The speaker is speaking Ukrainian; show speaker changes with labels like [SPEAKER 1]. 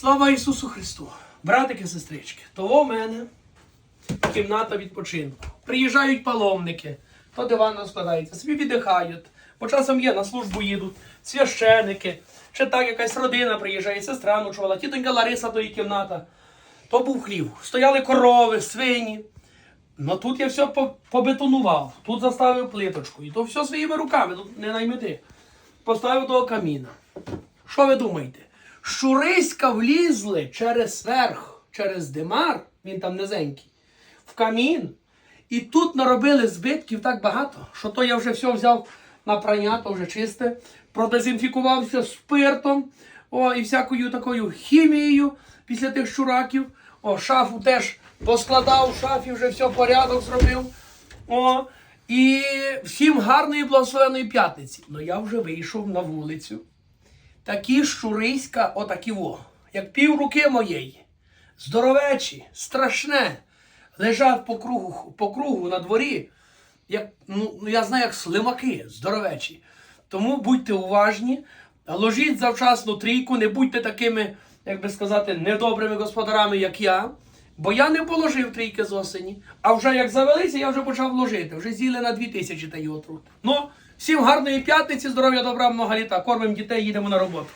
[SPEAKER 1] Слава Ісусу Христу! Братики, сестрички, того в мене кімната відпочинку. Приїжджають паломники, то диван розкладається, собі віддихають. Бо часом є, на службу їдуть священики, чи так якась родина приїжджає, сестра ночувала, тітонька Лариса, то її кімната. То був хлів. Стояли корови, свині. Ну тут я все побетонував, тут заставив плиточку. І то все своїми руками, тут не наймити. Поставив до каміна. Що ви думаєте? Щуриська влізли через верх, через димар, він там низенький, в камін. І тут наробили збитків так багато, що то я вже все взяв на прання, то вже чисте, продезінфікувався спиртом о, і всякою такою хімією після тих щураків. О, шафу теж поскладав, в шафі вже все порядок зробив. О, і всім гарної благословеної п'ятниці. Ну я вже вийшов на вулицю. Такі щуриська, отакі во, як пів руки моєї. Здоровечі, страшне. Лежать по кругу, по кругу на дворі, як, ну, ну, я знаю, як слимаки, здоровечі. Тому будьте уважні, ложіть завчасно трійку, не будьте такими, як би сказати, недобрими господарами, як я. Бо я не положив трійки з осені, а вже як завелися, я вже почав ложити. Вже з'їли на дві тисячі та й отрут. Ну, всім гарної п'ятниці, здоров'я, добра, много літа. Кормимо дітей, їдемо на роботу.